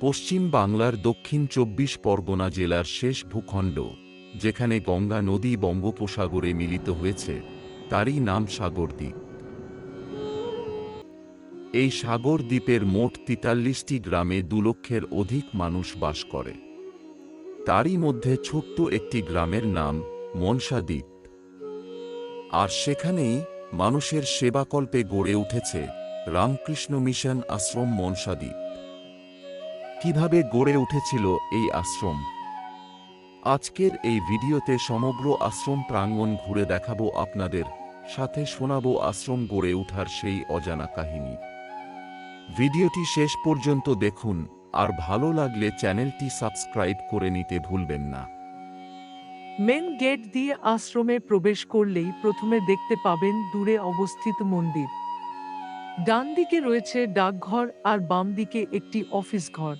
পশ্চিম বাংলার দক্ষিণ চব্বিশ পরগনা জেলার শেষ ভূখণ্ড, যেখানে গঙ্গা নদী বঙ্গোপসাগরে মিলিত হয়েছে, তারই নাম সাগরদ্বীপ এই সাগর দ্বীপের মোট তেতাল্লিশটি গ্রামে দু লক্ষের অধিক মানুষ বাস করে। তারই মধ্যে ছোট্ট একটি গ্রামের নাম মনসাদ্বীপ আর সেখানেই মানুষের সেবাকল্পে গড়ে উঠেছে রামকৃষ্ণ মিশন আশ্রম মনসাদ্বীপ কীভাবে গড়ে উঠেছিল এই আশ্রম? আজকের এই ভিডিওতে সমগ্র আশ্রম প্রাঙ্গণ ঘুরে দেখাবো আপনাদের, সাথে শোনাবো আশ্রম গড়ে ওঠার সেই অজানা কাহিনী। ভিডিওটি শেষ পর্যন্ত দেখুন, আর ভালো লাগলে চ্যানেলটি সাবস্ক্রাইব করে নিতে ভুলবেন না। মেন গেট দিয়ে আশ্রমে প্রবেশ করলেই প্রথমে দেখতে পাবেন দূরে অবস্থিত মন্দির। ডান দিকে রয়েছে ডাকঘর আর বাম দিকে একটি অফিস ঘর।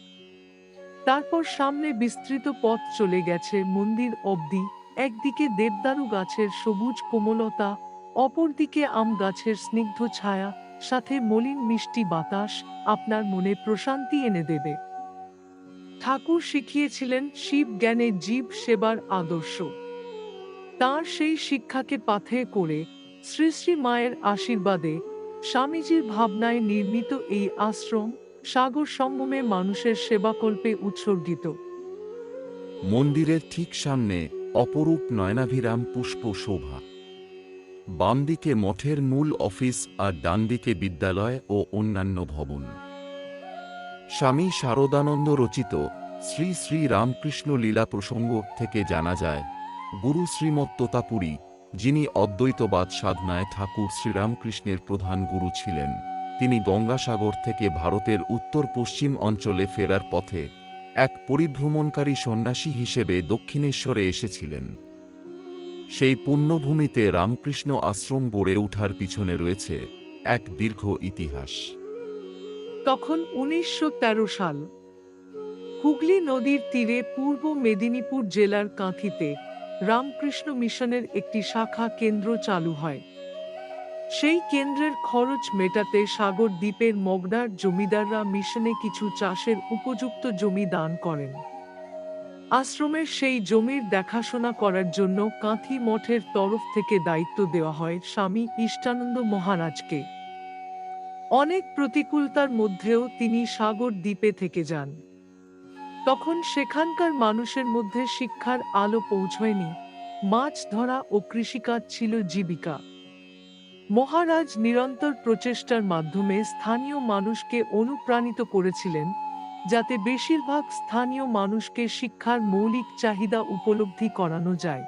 তারপর সামনে বিস্তৃত পথ চলে গেছে মন্দির অবধি। একদিকে দেবদারু গাছের সবুজ কোমলতা, অপরদিকে আম গাছের স্নিগ্ধ ছায়া, সাথে মলিন মিষ্টি বাতাস আপনার মনে প্রশান্তি এনে দেবে। ঠাকুর শিখিয়েছিলেন শিব জ্ঞানে জীব সেবার আদর্শ। তার সেই শিক্ষাকে পাথে করে শ্রী শ্রী মায়ের আশীর্বাদে স্বামীজির ভাবনায় নির্মিত এই আশ্রম সাগর সঙ্গমে মানুষের সেবাকল্পে উৎসর্গিত। মন্দিরের ঠিক সামনে অপরূপ নয়নাভিরাম পুষ্প শোভা। বাম দিকে মঠের মূল অফিস আর ডান দিকে বিদ্যালয় ও অন্যান্য ভবন। স্বামী শারদানন্দ রচিত শ্রী শ্রী রামকৃষ্ণ লীলা প্রসঙ্গ থেকে জানা যায়, গুরু শ্রীমৎ তোতাপুরী যিনি অদ্বৈতবাদ সাধনায় ঠাকুর শ্রীরামকৃষ্ণের প্রধান গুরু ছিলেন, তিনি গঙ্গাসাগর থেকে ভারতের উত্তর পশ্চিম অঞ্চলে ফেরার পথে এক পরিভ্রমণকারী সন্ন্যাসী হিসেবে দক্ষিণেশ্বরে এসেছিলেন। সেই পুণ্যভূমিতে রামকৃষ্ণ আশ্রম গড়ে ওঠার পিছনে রয়েছে এক দীর্ঘ ইতিহাস। তখন উনিশশো তেরো সাল হুগলি নদীর তীরে পূর্ব মেদিনীপুর জেলার কাঁথিতে রামকৃষ্ণ মিশনের একটি শাখা কেন্দ্র চালু হয়। সেই কেন্দ্রের খরচ মেটাতে সাগর দ্বীপের মগডার জমিদাররা মিশনে কিছু চাষের উপযুক্ত জমি দান করেন। আশ্রমের সেই জমির দেখাশোনা করার জন্য কাঁথি মঠের তরফ থেকে দায়িত্ব দেওয়া হয় স্বামী ইষ্টানন্দ মহারাজকে। অনেক প্রতিকূলতার মধ্যেও তিনি সাগর দ্বীপে থেকে যান। তখন সেখানকার মানুষের মধ্যে শিক্ষার আলো পৌঁছয়নি। মাছ ধরা ও কৃষিকাজ ছিল জীবিকা। মহারাজ নিরন্তর প্রচেষ্টার মাধ্যমে স্থানীয় মানুষকে অনুপ্রাণিত করেছিলেন, যাতে বেশিরভাগ স্থানীয় মানুষকে শিক্ষার মৌলিক চাহিদা উপলব্ধি করানো যায়।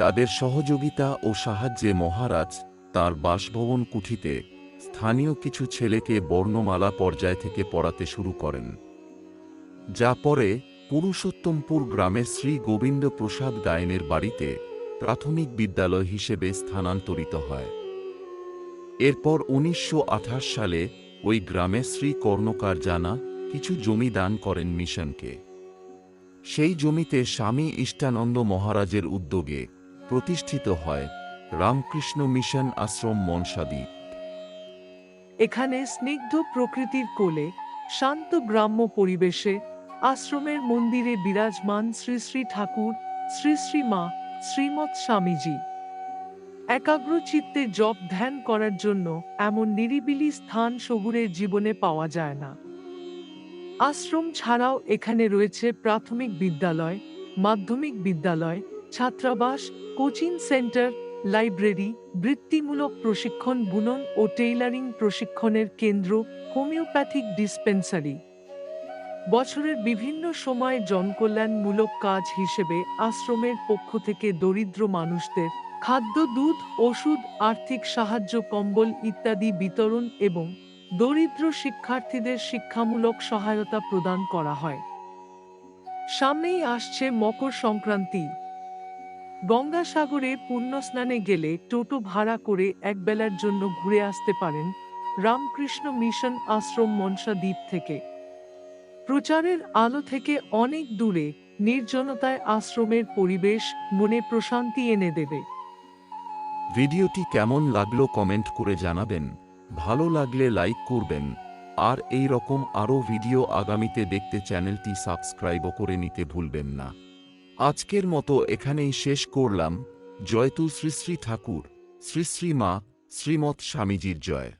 তাদের সহযোগিতা ও সাহায্যে মহারাজ তার বাসভবন কুঠিতে স্থানীয় কিছু ছেলেকে বর্ণমালা পর্যায় থেকে পড়াতে শুরু করেন। যা পরে পুরুষোত্তমপুর গ্রামে শ্রী গোবিন্দ প্রসাদ গায়নের বাড়িতে প্রাথমিক বিদ্যালয় হিসেবে স্থানান্তরিত হয়। এরপর উনিশশো আঠাশ সালে ওই গ্রামে শ্রী কর্ণকার জানা কিছু জমি দান করেন মিশনকে। সেই জমিতে স্বামী ইষ্টানন্দ মহারাজের উদ্যোগে প্রতিষ্ঠিত হয় রামকৃষ্ণ মিশন আশ্রম মনসাদ্বীপ এখানে স্নিগ্ধ প্রকৃতির কোলে শান্ত গ্রাম্য পরিবেশে আশ্রমের মন্দিরে বিরাজমান শ্রী শ্রী ঠাকুর, শ্রী শ্রী মা, শ্রীমৎ স্বামীজি। একাগ্র চিত্তে জপ ধ্যান করার জন্য এমন নিরিবিলি স্থান শহুরের জীবনে পাওয়া যায় না। আশ্রম ছাড়াও এখানে রয়েছে প্রাথমিক বিদ্যালয়, মাধ্যমিক বিদ্যালয়, ছাত্রাবাস, কোচিং সেন্টার, লাইব্রেরি, বৃত্তিমূলক প্রশিক্ষণ বুনন ও টেইলারিং প্রশিক্ষণের কেন্দ্র, হোমিওপ্যাথিক ডিসপেন্সারি। বছরের বিভিন্ন সময়ে জনকল্যাণমূলক কাজ হিসেবে আশ্রমের পক্ষ থেকে দরিদ্র মানুষদের খাদ্য, দুধ, ওষুধ, আর্থিক সাহায্য, কম্বল ইত্যাদি বিতরণ এবং দরিদ্র শিক্ষার্থীদের শিক্ষামূলক সহায়তা প্রদান করা হয়। সামনেই আসছে মকর সংক্রান্তি। গঙ্গাসাগরে পুণ্যস্নানে গেলে টোটো ভাড়া করে একবেলার জন্য ঘুরে আসতে পারেন রামকৃষ্ণ মিশন আশ্রম মনসা দ্বীপ থেকে। প্রচারের আলো থেকে অনেক দূরে নির্জনতায় আশ্রমের পরিবেশ মনে প্রশান্তি এনে দেবে। ভিডিওটি কেমন লাগল কমেন্ট করে জানাবেন। ভালো লাগলে লাইক করবেন। আর এই রকম আরও ভিডিও আগামীতে দেখতে চ্যানেলটি সাবস্ক্রাইবও করে নিতে ভুলবেন না। আজকের মতো এখানেই শেষ করলাম। জয়তু শ্রী শ্রী ঠাকুর। শ্রী শ্রী মা শ্রীমৎ স্বামীজির জয়।